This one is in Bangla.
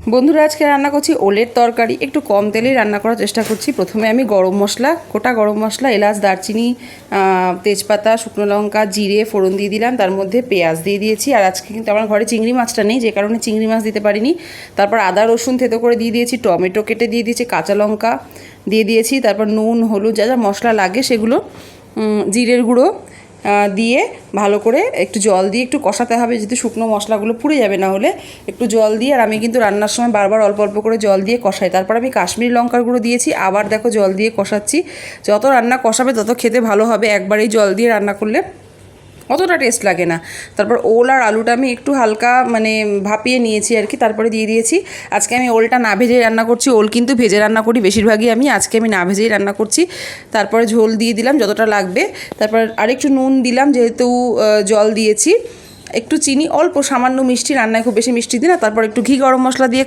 বন্ধুরা, আজকে রান্না করছি ওলের তরকারি। একটু কম তেলেই রান্না করার চেষ্টা করছি। প্রথমে আমি গরম মশলা, গোটা গরম মশলা, এলাচ, দারচিনি তেজপাতা, শুকনো লঙ্কা, জিরে, ফোড়ন দিয়ে দিলাম। তার মধ্যে পেঁয়াজ দিয়ে দিয়েছি। আর আজকে কিন্তু আমার ঘরে চিংড়ি মাছটা নেই, যে কারণে চিংড়ি মাছ দিতে পারিনি। তারপর আদা, রসুন থেতো করে দিয়ে দিয়েছি, টমেটো কেটে দিয়ে দিয়েছি, কাঁচা লঙ্কা দিয়ে দিয়েছি। তারপর নুন, হলুদ, যা যা মশলা লাগে সেগুলো জিরের গুঁড়ো দিয়ে ভালো করে একটু জল দিয়ে একটু কষাতে হবে যেহেতু শুকনো মশলাগুলো পুড়ে যাবে না হলে। একটু জল দিয়ে, আর আমি কিন্তু রান্নার সময় বারবার অল্প অল্প করে জল দিয়ে কষাই। তারপর আমি কাশ্মীরি লঙ্কার গুঁড়ো দিয়েছি, আবার দেখো জল দিয়ে কষাচ্ছি। যত রান্না কষাবে তত খেতে ভালো হবে, একবারেই জল দিয়ে রান্না করলে। অতটা টেস্ট লাগে না। তারপর ওল আর আলুটা আমি একটু হালকা মানে ভাপিয়ে নিয়েছি আর কি, তারপরে দিয়ে দিয়েছি। আজকে আমি ওলটা না ভেজে রান্না করছি, ওল কিন্তু ভেজে রান্না করি, বেশিরভাগই আমি আজকে আমি না ভেজেই রান্না করছি। তারপরে ঝোল দিয়ে দিলাম যতটা লাগবে। তারপর আরেকটু নুন দিলাম, যেহেতু জল দিয়েছি। একটু চিনি, অল্প সামান্য মিষ্টি, রান্নায় খুব বেশি মিষ্টি দিই না, তারপর একটু ঘি গরম মশলা দিয়ে